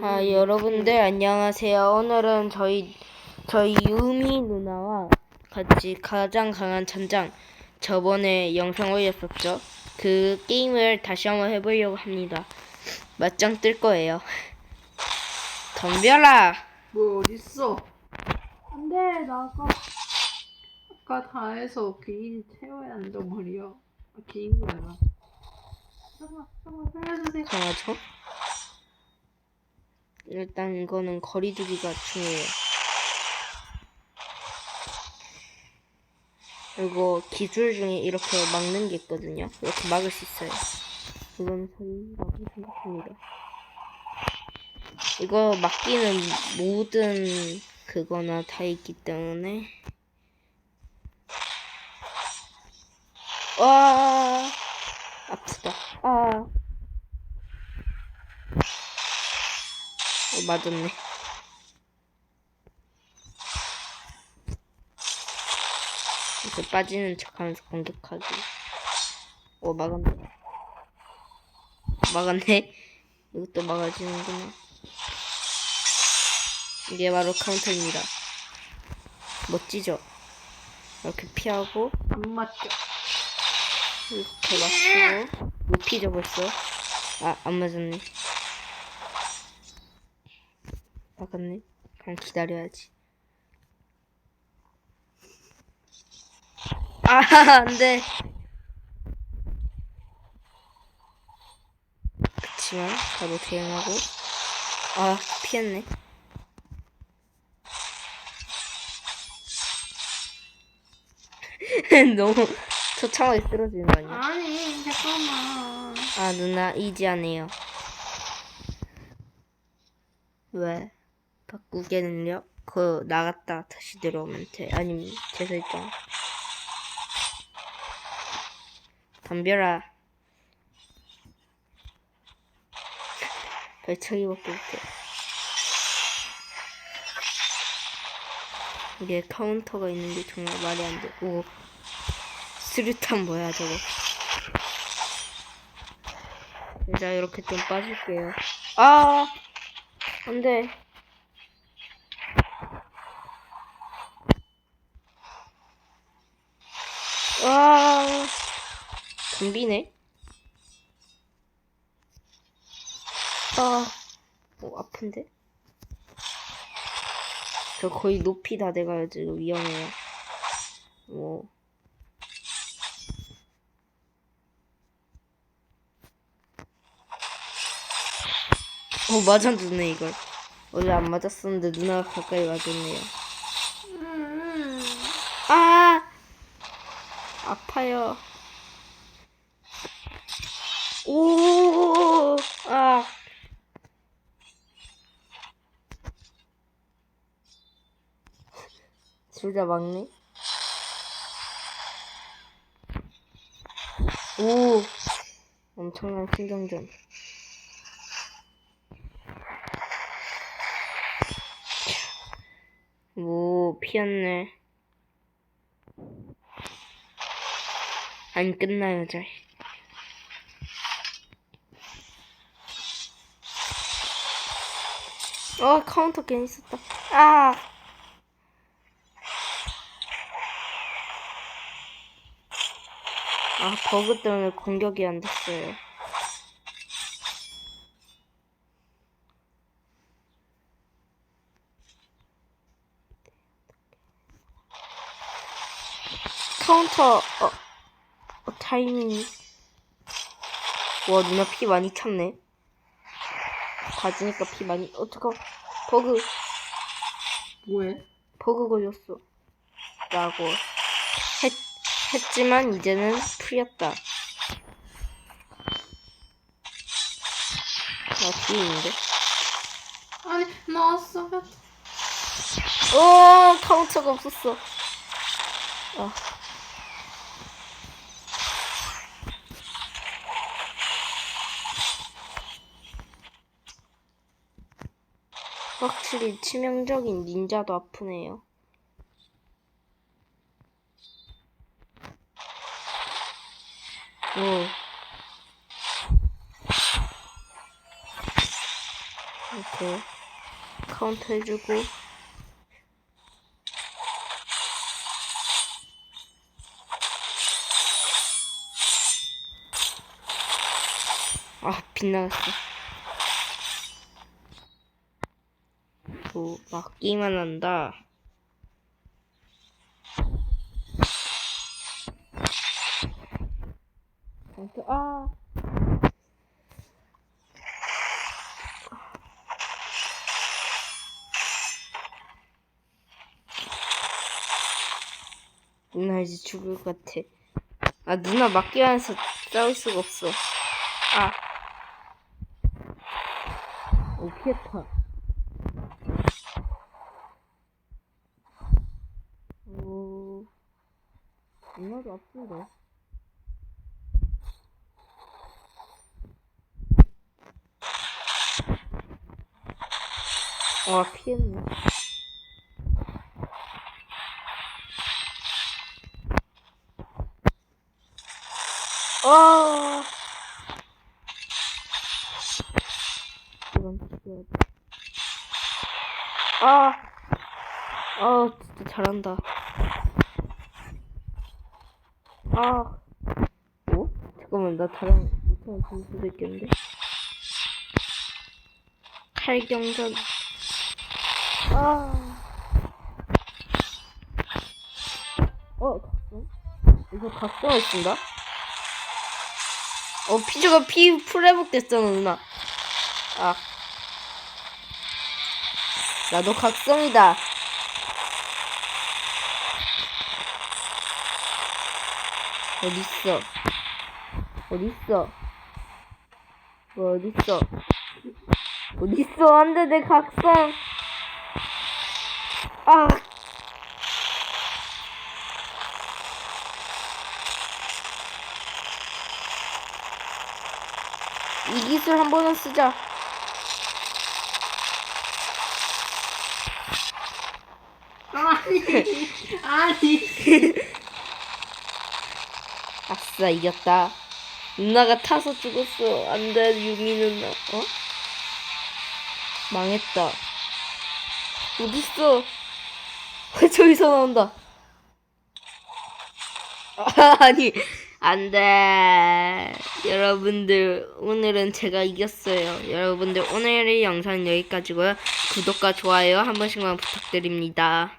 자, 여러분들 안녕하세요. 오늘은 저희 저희 유미 누나와 같이 가장 강한 천장 저번에 영상 올렸었죠. 그 게임을 다시 한번 해보려고 합니다. 맞짱 뜰 거예요. 덤벼라. 뭐 어딨어? 안돼 나 아까 아까 다 해서 긴 채워야 한단 말이야. 아, 긴 거야. 잠깐 잠깐 살려주세요. 강하죠? 일단 이거는 거리두기가 중요해요. 그리고 기술 중에 이렇게 막는 게 있거든요. 이렇게 막을 수 있어요. 이건 소리라고 생각합니다. 이거 막기는 모든 그거나 다 있기 때문에 와 아프다. 아. 맞았네. 이렇게 빠지는 척하면서 공격하기. 오 막았네. 막았네. 이것도 막아지는구나. 이게 바로 카운터입니다. 멋지죠? 이렇게 피하고 안 맞죠? 이렇게 맞추고 높이죠 벌써. 아안 맞았네. 막았네. 그냥 기다려야지. 아, 안 돼. 그치만, 바로 대응하고. 아, 피했네. 너무 처참하게 쓰러지는 거 아니야? 아니 잠깐만. 아, 누나, 이지하네요. 왜? 바꾸겠는요? 그, 나갔다 다시 들어오면 돼. 아니면, 재설정. 덤벼라. 발차기밖에 못해. 이게 카운터가 있는 게 정말 말이 안 돼. 오. 수류탄 뭐야, 저거. 자, 이렇게 좀 빠질게요. 아! 안 돼. 와, 덤비네. 아, 오, 아픈데? 저 거의 높이 다 돼가요, 지금 위험해요. 뭐. 어, 맞았네, 이걸. 원래 안 맞았었는데 누나가 가까이 맞았네요. 음. 아! 아파요. 오! 아! 둘다 막네? 오! 엄청난 신경전. 오, 피었네. 안 끝나요, 잘. 어, 카운터 괜히 썼다. 아! 아, 버그 때문에 공격이 안 됐어요. 카운터, 어, 어, 타이밍. 와, 누나 피 많이 찼네. 가지니까 피 많이, 어떡하, 버그, 뭐해? 버그 걸렸어. 라고 했, 했지만 이제는 풀렸다. 아, 뒤에 있는데? 아니 나왔어. 오, 카운터가 없었어. 아. 확실히 치명적인 닌자도 아프네요. 오. 이렇게 카운터 해주고. 아 빗나갔어. 또 막기만 한다 아 누나 이제 죽을 것 같아. 아 누나 맞기 안에서 싸울 수가 없어. 아. 오 피했다. 오. 누나도 아픈데. 와 피했네. 아. 이건 죽여야 돼. 아. 아, 진짜 잘한다. 아. 어? 잠깐만, 나 다른 못하는 점수도 있겠는데? 칼경전. 아. 어, 각성? 이거 각성을 쓴다? 어, 피주가 피 풀회복 됐잖아, 누나. 아. 나도 각성이다. 어딨어? 어딨어? 뭐 어딨어? 어딨어? 안 돼, 내 각성! 아! 이 기술 한 번은 쓰자. 아니 아니 아싸, 이겼다. 누나가 타서 죽었어. 안 돼, 유미 누나. 어? 망했다. 어딨어? 저기서 나온다. 아, 아니, 안 돼. 여러분들, 오늘은 제가 이겼어요. 여러분들, 오늘의 영상은 여기까지고요. 구독과 좋아요 한 번씩만 부탁드립니다.